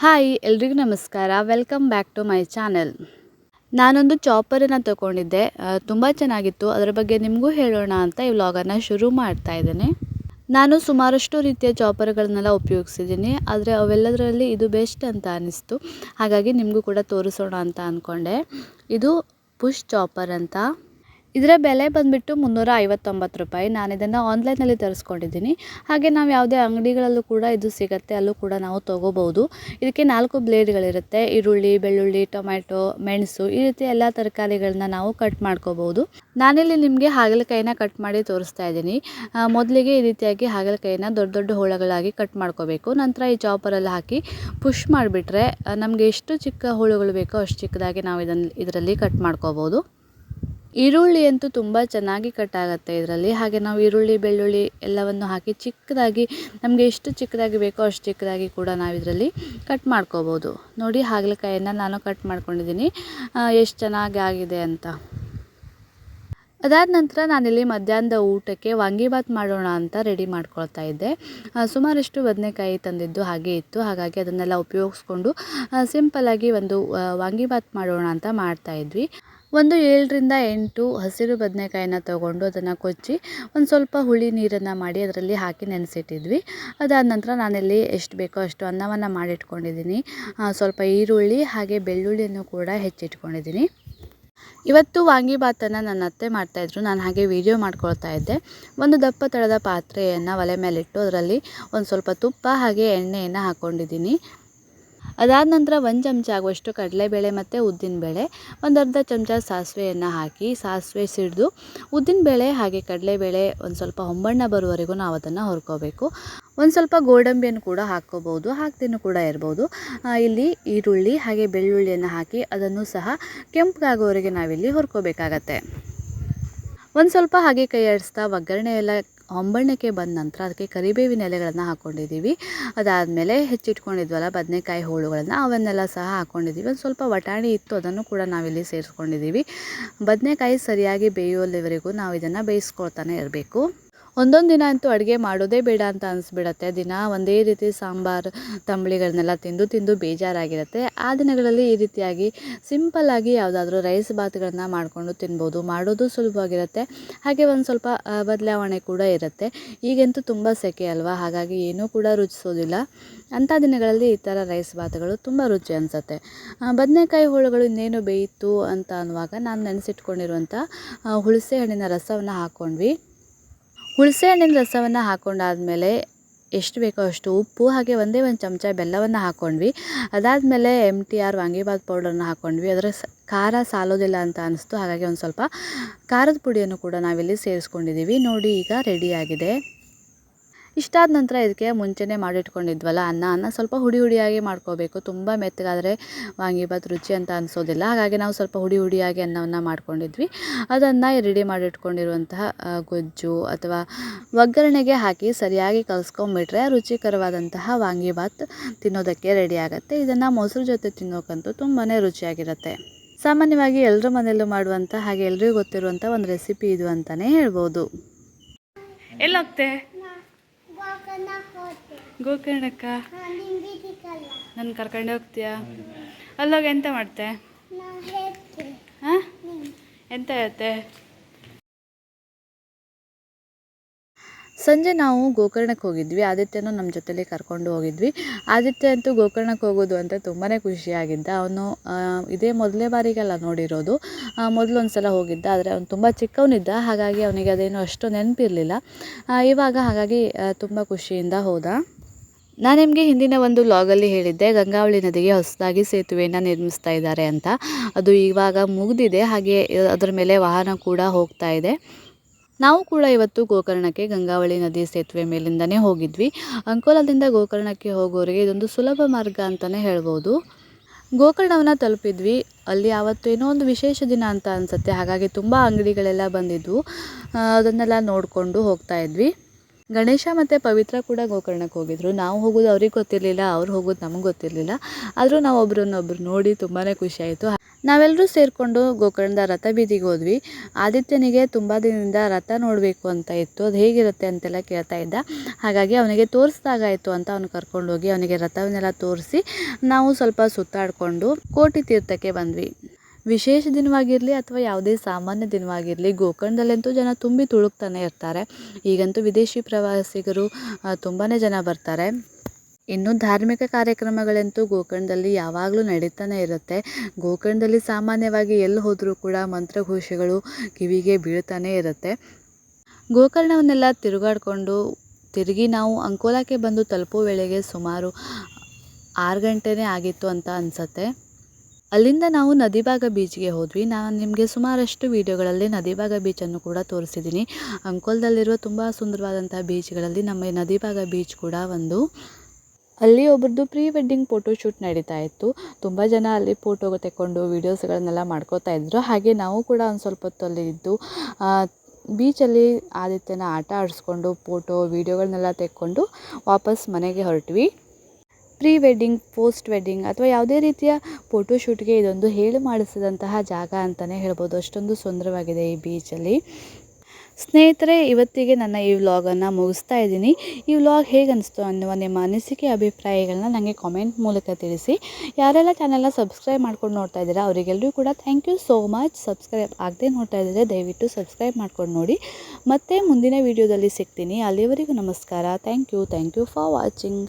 Hi ಎಲ್ರಿಗೂ ನಮಸ್ಕಾರ. Welcome back to my channel ನಾನೊಂದು ಚಾಪರನ್ನು ತಗೊಂಡಿದ್ದೆ. ತುಂಬ ಚೆನ್ನಾಗಿತ್ತು. ಅದರ ಬಗ್ಗೆ ನಿಮಗೂ ಹೇಳೋಣ ಅಂತ ಈ ವ್ಲಾಗನ್ನು ಶುರು ಮಾಡ್ತಾ ಇದ್ದೇನೆ. ನಾನು ಸುಮಾರಷ್ಟು ರೀತಿಯ ಚಾಪರ್ಗಳನ್ನೆಲ್ಲ ಉಪಯೋಗಿಸಿದ್ದೀನಿ. ಆದರೆ ಅವೆಲ್ಲದರಲ್ಲಿ ಇದು ಬೆಸ್ಟ್ ಅಂತ ಅನ್ನಿಸ್ತು ಹಾಗಾಗಿ ನಿಮಗೂ ಕೂಡ ತೋರಿಸೋಣ ಅಂತ ಅಂದ್ಕೊಂಡೆ ಇದು ಪುಷ್ ಚಾಪರ್ ಅಂತ. ಇದರ ಬೆಲೆ ಬಂದುಬಿಟ್ಟು ಮುನ್ನೂರ ಐವತ್ತೊಂಬತ್ತು ರೂಪಾಯಿ. ನಾನು ಇದನ್ನು ಆನ್ಲೈನಲ್ಲಿ ತರಿಸ್ಕೊಂಡಿದ್ದೀನಿ. ಹಾಗೆ ನಾವು ಯಾವುದೇ ಅಂಗಡಿಗಳಲ್ಲೂ ಕೂಡ ಇದು ಸಿಗುತ್ತೆ, ಅಲ್ಲೂ ಕೂಡ ನಾವು ತೊಗೋಬೋದು ಇದಕ್ಕೆ ನಾಲ್ಕು ಬ್ಲೇಡ್ಗಳಿರುತ್ತೆ ಈರುಳ್ಳಿ, ಬೆಳ್ಳುಳ್ಳಿ, ಟೊಮ್ಯಾಟೊ, ಮೆಣಸು, ಈ ರೀತಿ ಎಲ್ಲ ತರಕಾರಿಗಳನ್ನ ನಾವು ಕಟ್ ಮಾಡ್ಕೋಬೋದು ನಾನಿಲ್ಲಿ ನಿಮಗೆ ಹಾಗಲಕಾಯಿನ ಕಟ್ ಮಾಡಿ ತೋರಿಸ್ತಾ ಇದ್ದೀನಿ. ಮೊದಲಿಗೆ ಈ ರೀತಿಯಾಗಿ ಹಾಗಲಕಾಯಿನ ದೊಡ್ಡ ದೊಡ್ಡ ಹೋಳುಗಳಾಗಿ ಕಟ್ ಮಾಡ್ಕೋಬೇಕು. ನಂತರ ಈ ಚಾಪರಲ್ಲಿ ಹಾಕಿ ಪುಷ್ ಮಾಡಿಬಿಟ್ರೆ ನಮಗೆ ಎಷ್ಟು ಚಿಕ್ಕ ಹೋಳುಗಳು ಬೇಕೋ ಅಷ್ಟು ಚಿಕ್ಕದಾಗಿ ನಾವು ಇದನ್ನು ಇದರಲ್ಲಿ ಕಟ್ ಮಾಡ್ಕೋಬೋದು ಈರುಳ್ಳಿ ಅಂತೂ ತುಂಬ ಚೆನ್ನಾಗಿ ಕಟ್ ಆಗುತ್ತೆ ಇದರಲ್ಲಿ. ಹಾಗೆ ನಾವು ಈರುಳ್ಳಿ, ಬೆಳ್ಳುಳ್ಳಿ ಎಲ್ಲವನ್ನು ಹಾಕಿ ಚಿಕ್ಕದಾಗಿ ನಮಗೆ ಎಷ್ಟು ಚಿಕ್ಕದಾಗಿ ಬೇಕೋ ಅಷ್ಟು ಚಿಕ್ಕದಾಗಿ ಕೂಡ ನಾವು ಇದರಲ್ಲಿ ಕಟ್ ಮಾಡ್ಕೋಬೋದು. ನೋಡಿ ಹಾಗಲಕಾಯಿಯನ್ನು ನಾನು ಕಟ್ ಮಾಡ್ಕೊಂಡಿದ್ದೀನಿ. ಎಷ್ಟು ಚೆನ್ನಾಗಿ ಆಗಿದೆ ಅಂತ. ಅದಾದ ನಂತರ ನಾನಿಲ್ಲಿ ಮಧ್ಯಾಹ್ನದ ಊಟಕ್ಕೆ ವಾಂಗಿಭಾತ್ ಮಾಡೋಣ ಅಂತ ರೆಡಿ ಮಾಡ್ಕೊಳ್ತಾ ಇದ್ದೆ. ಸುಮಾರಷ್ಟು ಬದನೆಕಾಯಿ ತಂದಿದ್ದು ಹಾಗೆ ಇತ್ತು. ಹಾಗಾಗಿ ಅದನ್ನೆಲ್ಲ ಉಪಯೋಗಿಸ್ಕೊಂಡು ಸಿಂಪಲ್ಲಾಗಿ ಒಂದು ವಾಂಗಿಭಾತ್ ಮಾಡೋಣ ಅಂತ ಮಾಡ್ತಾಯಿದ್ವಿ ಒಂದು ಏಳರಿಂದ ಎಂಟು ಹಸಿರು ಬದನೆಕಾಯಿನ ತೊಗೊಂಡು ಅದನ್ನು ಕೊಚ್ಚಿ ಒಂದು ಸ್ವಲ್ಪ ಹುಳಿ ನೀರನ್ನು ಮಾಡಿ ಅದರಲ್ಲಿ ಹಾಕಿ ನೆನೆಸಿಟ್ಟಿದ್ವಿ. ಅದಾದ ನಂತರ ನಾನಿಲ್ಲಿ ಎಷ್ಟು ಬೇಕೋ ಅಷ್ಟು ಅನ್ನವನ್ನು ಮಾಡಿಟ್ಕೊಂಡಿದ್ದೀನಿ. ಸ್ವಲ್ಪ ಈರುಳ್ಳಿ ಹಾಗೆ ಬೆಳ್ಳುಳ್ಳಿಯನ್ನು ಕೂಡ ಹೆಚ್ಚಿಟ್ಕೊಂಡಿದ್ದೀನಿ. ಇವತ್ತು ವಾಂಗಿಭಾತನ್ನು ನನ್ನ ಅತ್ತೆ ಮಾಡ್ತಾಯಿದ್ರು ನಾನು ಹಾಗೆ ವೀಡಿಯೋ ಮಾಡ್ಕೊಳ್ತಾ ಇದ್ದೆ. ಒಂದು ದಪ್ಪ ತಳದ ಪಾತ್ರೆಯನ್ನು ಒಲೆ ಮೇಲಿಟ್ಟು ಅದರಲ್ಲಿ ಒಂದು ಸ್ವಲ್ಪ ತುಪ್ಪ ಹಾಗೆ ಎಣ್ಣೆಯನ್ನು ಹಾಕ್ಕೊಂಡಿದ್ದೀನಿ ಅದಾದ ನಂತರ ಒಂದು ಚಮಚ ಆಗುವಷ್ಟು ಕಡಲೆಬೇಳೆ ಮತ್ತು ಉದ್ದಿನಬೇಳೆ, ಒಂದು ಅರ್ಧ ಚಮಚ ಸಾಸಿವೆಯನ್ನು ಹಾಕಿ ಸಾಸಿವೆ ಸಿಡಿದು ಉದ್ದಿನಬೇಳೆ ಹಾಗೆ ಕಡಲೆಬೇಳೆ ಒಂದು ಸ್ವಲ್ಪ ಹೊಂಬಣ್ಣ ಬರುವವರೆಗೂ ನಾವು ಅದನ್ನು ಹುರ್ಕೋಬೇಕು. ಒಂದು ಸ್ವಲ್ಪ ಗೋಡಂಬಿಯನ್ನು ಕೂಡ ಹಾಕ್ಕೋಬೋದು ಹಾಕ್ದೇನೂ ಕೂಡ ಇರ್ಬೋದು. ಇಲ್ಲಿ ಈರುಳ್ಳಿ ಹಾಗೆ ಬೆಳ್ಳುಳ್ಳಿಯನ್ನು ಹಾಕಿ ಅದನ್ನು ಸಹ ಕೆಂಪಗಾಗೋವರೆಗೆ ನಾವಿಲ್ಲಿ ಹುರ್ಕೋಬೇಕಾಗತ್ತೆ. ಒಂದು ಸ್ವಲ್ಪ ಹಾಗೆ ಕೈ ಆಡಿಸ್ತಾ ಒಗ್ಗರಣೆ ಎಲ್ಲ ಹೊಂಬಣ್ಣಕ್ಕೆ ಬಂದ ನಂತರ ಅದಕ್ಕೆ ಕರಿಬೇವಿನ ಎಲೆಗಳನ್ನು ಹಾಕ್ಕೊಂಡಿದ್ದೀವಿ ಅದಾದಮೇಲೆ ಹೆಚ್ಚಿಟ್ಕೊಂಡಿದ್ವಲ್ಲ, ಬದನೆಕಾಯಿ ಹೋಳುಗಳನ್ನು ಅವನ್ನೆಲ್ಲ ಸಹ ಹಾಕ್ಕೊಂಡಿದ್ದೀವಿ ಒಂದು ಸ್ವಲ್ಪ ವಟಾಣಿ ಇತ್ತು, ಅದನ್ನು ಕೂಡ ನಾವಿಲ್ಲಿ ಸೇರಿಸ್ಕೊಂಡಿದ್ದೀವಿ. ಬದನೆಕಾಯಿ ಸರಿಯಾಗಿ ಬೇಯುವಲ್ಲಿವರೆಗೂ ನಾವು ಇದನ್ನು ಬೇಯಿಸ್ಕೊಳ್ತಾನೆ ಇರಬೇಕು. ಒಂದೊಂದು ದಿನ ಅಂತೂ ಅಡುಗೆ ಮಾಡೋದೇ ಬೇಡ ಅಂತ ಅನಿಸ್ಬಿಡತ್ತೆ. ದಿನ ಒಂದೇ ರೀತಿ ಸಾಂಬಾರು ತಂಬುಳಿಗಳನ್ನೆಲ್ಲ ತಿಂದು ತಿಂದು ಬೇಜಾರಾಗಿರುತ್ತೆ. ಆ ದಿನಗಳಲ್ಲಿ ಈ ರೀತಿಯಾಗಿ ಸಿಂಪಲ್ಲಾಗಿ ಯಾವುದಾದ್ರೂ ರೈಸ್ ಬಾತ್ಗಳನ್ನ ಮಾಡಿಕೊಂಡು ತಿನ್ಬೋದು. ಮಾಡೋದು ಸುಲಭವಾಗಿರುತ್ತೆ. ಹಾಗೆ ಒಂದು ಸ್ವಲ್ಪ ಬದಲಾವಣೆ ಕೂಡ ಇರುತ್ತೆ. ಈಗಂತೂ ತುಂಬ ಸೆಕೆ ಅಲ್ವಾ? ಹಾಗಾಗಿ ಏನೂ ಕೂಡ ರುಚಿಸೋದಿಲ್ಲ. ಅಂಥ ದಿನಗಳಲ್ಲಿ ಈ ಥರ ರೈಸ್ ಬಾತ್ಗಳು ತುಂಬ ರುಚಿ ಅನಿಸುತ್ತೆ. ಬದನೆಕಾಯಿ ಹೋಳುಗಳು ಇನ್ನೇನು ಬೇಯಿತು ಅಂತ ಅನ್ನುವಾಗ ನಾನು ನೆನೆಸಿಟ್ಕೊಂಡಿರುವಂಥ ಹುಳಸೆ ಹಣ್ಣಿನ ರಸವನ್ನು ಹಾಕ್ಕೊಂಡ್ವಿ ಹುಣಸೆ ಹಣ್ಣಿನ ರಸವನ್ನು ಹಾಕೊಂಡಾದಮೇಲೆ ಎಷ್ಟು ಬೇಕೋ ಅಷ್ಟು ಉಪ್ಪು, ಹಾಗೆ ಒಂದೇ ಒಂದು ಚಮಚ ಬೆಲ್ಲವನ್ನು ಹಾಕ್ಕೊಂಡ್ವಿ ಅದಾದಮೇಲೆ ಎಂ ಟಿ ಆರ್ ವಾಂಗಿಬಾತ್ ಪೌಡರ್ನ ಹಾಕ್ಕೊಂಡ್ವಿ ಅದರ ಸ, ಖಾರ ಸಾಲೋದಿಲ್ಲ ಅಂತ ಅನಿಸ್ತು. ಹಾಗಾಗಿ ಒಂದು ಸ್ವಲ್ಪ ಖಾರದ ಪುಡಿಯನ್ನು ಕೂಡ ನಾವಿಲ್ಲಿ ಸೇರಿಸ್ಕೊಂಡಿದ್ದೀವಿ ನೋಡಿ ಈಗ ರೆಡಿಯಾಗಿದೆ ಇಷ್ಟಾದ ನಂತರ ಇದಕ್ಕೆ ಮುಂಚೆನೇ ಮಾಡಿಟ್ಕೊಂಡಿದ್ವಲ್ಲ, ಅನ್ನ ಅನ್ನ ಸ್ವಲ್ಪ ಹುಡಿ ಹುಡಿಯಾಗಿ ಮಾಡ್ಕೋಬೇಕು. ತುಂಬ ಮೆತ್ತಗಾದರೆ ವಾಂಗಿಭಾತ್ ರುಚಿ ಅಂತ ಅನಿಸೋದಿಲ್ಲ. ಹಾಗಾಗಿ ನಾವು ಸ್ವಲ್ಪ ಹುಡಿ ಹುಡಿಯಾಗಿ ಅನ್ನವನ್ನು ಮಾಡ್ಕೊಂಡಿದ್ವಿ. ಅದನ್ನು ರೆಡಿ ಮಾಡಿಟ್ಕೊಂಡಿರುವಂತಹ ಗೊಜ್ಜು ಅಥವಾ ಒಗ್ಗರಣೆಗೆ ಹಾಕಿ ಸರಿಯಾಗಿ ಕಲಿಸ್ಕೊಂಬಿಟ್ರೆ ರುಚಿಕರವಾದಂತಹ ವಾಂಗಿಭಾತ್ ತಿನ್ನೋದಕ್ಕೆ ರೆಡಿ ಆಗುತ್ತೆ. ಇದನ್ನು ಮೊಸರು ಜೊತೆ ತಿನ್ನೋಕ್ಕಂತೂ ತುಂಬಾ ರುಚಿಯಾಗಿರುತ್ತೆ. ಸಾಮಾನ್ಯವಾಗಿ ಎಲ್ಲರ ಮನೆಯಲ್ಲೂ ಮಾಡುವಂಥ ಹಾಗೆ ಎಲ್ರಿಗೂ ಗೊತ್ತಿರುವಂಥ ಒಂದು ರೆಸಿಪಿ ಇದು ಅಂತಲೇ ಹೇಳ್ಬೋದು. ಎಲ್ಲೋಗ್ತೆ? ಗೋಕರ್ಣಕ್ಕ? ನನ್ನ ಕರ್ಕೊಂಡು ಹೋಗ್ತೀಯಾ? ಅಲ್ಲೋಗ ಎಂತ ಮಾಡ್ತೆ? ಹಾಂ? ಎಂತ ಹೇಳ್ತೆ? ಸಂಜೆ ನಾವು ಗೋಕರ್ಣಕ್ಕೆ ಹೋಗಿದ್ವಿ. ಆದಿತ್ಯನೂ ನಮ್ಮ ಜೊತೆಲಿ ಕರ್ಕೊಂಡು ಹೋಗಿದ್ವಿ. ಆದಿತ್ಯ ಅಂತೂ ಗೋಕರ್ಣಕ್ಕೆ ಹೋಗೋದು ಅಂತ ತುಂಬಾ ಖುಷಿಯಾಗಿದ್ದ. ಅವನು ಇದೇ ಮೊದಲೇ ಬಾರಿಗೆಲ್ಲ ನೋಡಿರೋದು. ಮೊದಲು ಒಂದು ಸಲ ಹೋಗಿದ್ದ. ಆದರೆ ಅವನು ತುಂಬ ಚಿಕ್ಕವನಿದ್ದ. ಹಾಗಾಗಿ ಅವನಿಗೆ ಅದೇನು ಅಷ್ಟು ನೆನಪಿರಲಿಲ್ಲ. ಇವಾಗ ಹಾಗಾಗಿ ತುಂಬ ಖುಷಿಯಿಂದ ಹೋದ. ನಾನು ನಿಮಗೆ ಹಿಂದಿನ ಒಂದು ಲಾಗಲ್ಲಿ ಹೇಳಿದ್ದೆ, ಗಂಗಾವಳಿ ನದಿಗೆ ಹೊಸದಾಗಿ ಸೇತುವೆಯನ್ನು ನಿರ್ಮಿಸ್ತಾ ಇದ್ದಾರೆ ಅಂತ. ಅದು ಇವಾಗ ಮುಗಿದಿದೆ. ಹಾಗೆ, ಅದರ ಮೇಲೆ ವಾಹನ ಕೂಡ ಹೋಗ್ತಾ ಇದೆ. ನಾವು ಕೂಡ ಇವತ್ತು ಗೋಕರ್ಣಕ್ಕೆ ಗಂಗಾವಳಿ ನದಿ ಸೇತುವೆ ಮೇಲಿಂದನೇ ಹೋಗಿದ್ವಿ. ಅಂಕೋಲದಿಂದ ಗೋಕರ್ಣಕ್ಕೆ ಹೋಗೋರಿಗೆ ಇದೊಂದು ಸುಲಭ ಮಾರ್ಗ ಅಂತಲೇ ಹೇಳ್ಬೋದು. ಗೋಕರ್ಣವನ್ನು ತಲುಪಿದ್ವಿ. ಅಲ್ಲಿ ಆವತ್ತು ಏನೋ ಒಂದು ವಿಶೇಷ ದಿನ ಅಂತ ಅನಿಸುತ್ತೆ. ಹಾಗಾಗಿ ತುಂಬ ಅಂಗಡಿಗಳೆಲ್ಲ ಬಂದಿದ್ವು ಅದನ್ನೆಲ್ಲ ನೋಡಿಕೊಂಡು ಹೋಗ್ತಾ ಇದ್ವಿ. ಗಣೇಶ ಮತ್ತು ಪವಿತ್ರ ಕೂಡ ಗೋಕರ್ಣಕ್ಕೆ ಹೋಗಿದ್ರು. ನಾವು ಹೋಗೋದು ಅವ್ರಿಗೆ ಗೊತ್ತಿರಲಿಲ್ಲ, ಅವ್ರು ಹೋಗೋದು ನಮಗೆ ಗೊತ್ತಿರಲಿಲ್ಲ. ಆದರೂ ನಾವು ಒಬ್ರನ್ನೊಬ್ರು ನೋಡಿ ತುಂಬಾ ಖುಷಿಯಾಯಿತು ನಾವೆಲ್ಲರೂ ಸೇರಿಕೊಂಡು ಗೋಕರ್ಣದ ರಥ ಬೀದಿಗೆ ಹೋದ್ವಿ. ಆದಿತ್ಯನಿಗೆ ತುಂಬ ದಿನದಿಂದ ರಥ ನೋಡಬೇಕು ಅಂತ ಇತ್ತು. ಅದು ಹೇಗಿರುತ್ತೆ ಅಂತೆಲ್ಲ ಕೇಳ್ತಾ ಇದ್ದ. ಹಾಗಾಗಿ ಅವನಿಗೆ ತೋರಿಸ್ದಾಗಾಯಿತು ಅಂತ ಅವನು ಕರ್ಕೊಂಡು ಹೋಗಿ ಅವನಿಗೆ ರಥವನ್ನೆಲ್ಲ ತೋರಿಸಿ ನಾವು ಸ್ವಲ್ಪ ಸುತ್ತಾಡಿಕೊಂಡು ಕೋಟಿ ತೀರ್ಥಕ್ಕೆ ಬಂದ್ವಿ. ವಿಶೇಷ ದಿನವಾಗಿರಲಿ ಅಥವಾ ಯಾವುದೇ ಸಾಮಾನ್ಯ ದಿನವಾಗಿರಲಿ ಗೋಕರ್ಣದಲ್ಲಂತೂ ಜನ ತುಂಬಿ ತುಳುಕ್ತಾನೆ ಇರ್ತಾರೆ. ಈಗಂತೂ ವಿದೇಶಿ ಪ್ರವಾಸಿಗರು ತುಂಬಾ ಜನ ಬರ್ತಾರೆ. ಇನ್ನು ಧಾರ್ಮಿಕ ಕಾರ್ಯಕ್ರಮಗಳಂತೂ ಗೋಕರ್ಣದಲ್ಲಿ ಯಾವಾಗಲೂ ನಡೀತಾನೆ ಇರುತ್ತೆ. ಗೋಕರ್ಣದಲ್ಲಿ ಸಾಮಾನ್ಯವಾಗಿ ಎಲ್ಲಿ ಹೋದರೂ ಕೂಡ ಮಂತ್ರಘೋಷಗಳು ಕಿವಿಗೆ ಬೀಳ್ತಾನೆ ಇರುತ್ತೆ. ಗೋಕರ್ಣವನ್ನೆಲ್ಲ ತಿರುಗಾಡಿಕೊಂಡು ತಿರುಗಿ ನಾವು ಅಂಕೋಲಾಕ್ಕೆ ಬಂದು ತಲುಪೋ ವೇಳೆಗೆ ಸುಮಾರು ಆರು ಗಂಟೆನೇ ಆಗಿತ್ತು ಅಂತ ಅನಿಸತ್ತೆ. ಅಲ್ಲಿಂದ ನಾವು ನದಿಭಾಗ ಬೀಚ್ಗೆ ಹೋದ್ವಿ. ನಾನು ನಿಮಗೆ ಸುಮಾರಷ್ಟು ವೀಡಿಯೋಗಳಲ್ಲಿ ನದಿಭಾಗ ಬೀಚನ್ನು ಕೂಡ ತೋರಿಸಿದ್ದೀನಿ. ಅಂಕೋಲದಲ್ಲಿರುವ ತುಂಬ ಸುಂದರವಾದಂಥ ಬೀಚ್ಗಳಲ್ಲಿ ನಮ್ಮ ನದಿಬಾಗ ಬೀಚ್ ಕೂಡ ಒಂದು. ಅಲ್ಲಿ ಒಬ್ರದ್ದು ಪ್ರೀ ವೆಡ್ಡಿಂಗ್ ಫೋಟೋಶೂಟ್ ನಡೀತಾ ಇತ್ತು. ತುಂಬ ಜನ ಅಲ್ಲಿ ಫೋಟೋ ತೆಕ್ಕೊಂಡು ವೀಡಿಯೋಸ್ಗಳನ್ನೆಲ್ಲ ಮಾಡ್ಕೋತಾ ಇದ್ದರು ಹಾಗೆ ನಾವು ಕೂಡ ಒಂದು ಸ್ವಲ್ಪ ಹೊತ್ತು ಅಲ್ಲಿ ಇದ್ದು ಬೀಚಲ್ಲಿ ಆದಿತ್ಯನ ಆಟ ಆಡಿಸ್ಕೊಂಡು ಫೋಟೋ ವೀಡಿಯೋಗಳನ್ನೆಲ್ಲ ತೆಕ್ಕೊಂಡು ವಾಪಸ್ ಮನೆಗೆ ಹೊರಟ್ವಿ. ಪ್ರೀ ವೆಡ್ಡಿಂಗ್ ಪೋಸ್ಟ್ ವೆಡ್ಡಿಂಗ್ ಅಥವಾ ಯಾವುದೇ ರೀತಿಯ ಫೋಟೋಶೂಟ್ಗೆ ಇದೊಂದು ಹೇಳಿ ಮಾಡಿಸಿದಂತಹ ಜಾಗ ಅಂತಲೇ ಹೇಳ್ಬೋದು. ಅಷ್ಟೊಂದು ಸುಂದರವಾಗಿದೆ ಈ ಬೀಚಲ್ಲಿ ಸ್ನೇಹಿತರೆ, ಇವತ್ತಿಗೆ ನನ್ನ ಈ ವ್ಲಾಗನ್ನು ಮುಗಿಸ್ತಾ ಇದ್ದೀನಿ. ಈ ವ್ಲಾಗ್ ಹೇಗೆ ಅನಿಸ್ತು ಅನ್ನುವ ನಿಮ್ಮ ಅನಿಸಿಕೆ, ಅಭಿಪ್ರಾಯಗಳನ್ನ ನನಗೆ ಕಾಮೆಂಟ್ ಮೂಲಕ ತಿಳಿಸಿ. ಯಾರೆಲ್ಲ ಚಾನೆಲ್ನ ಸಬ್ಸ್ಕ್ರೈಬ್ ಮಾಡ್ಕೊಂಡು ನೋಡ್ತಾ ಇದ್ದೀರಾ ಅವರಿಗೆಲ್ಲರೂ ಕೂಡ thank you so much subscribe ಆಗದೆ ನೋಡ್ತಾ ಇದ್ದರೆ ದಯವಿಟ್ಟು ಸಬ್ಸ್ಕ್ರೈಬ್ ಮಾಡ್ಕೊಂಡು ನೋಡಿ. ಮತ್ತೆ ಮುಂದಿನ ವೀಡಿಯೋದಲ್ಲಿ ಸಿಗ್ತೀನಿ. ಅಲ್ಲಿವರೆಗೂ ನಮಸ್ಕಾರ. Thank you thank you for watching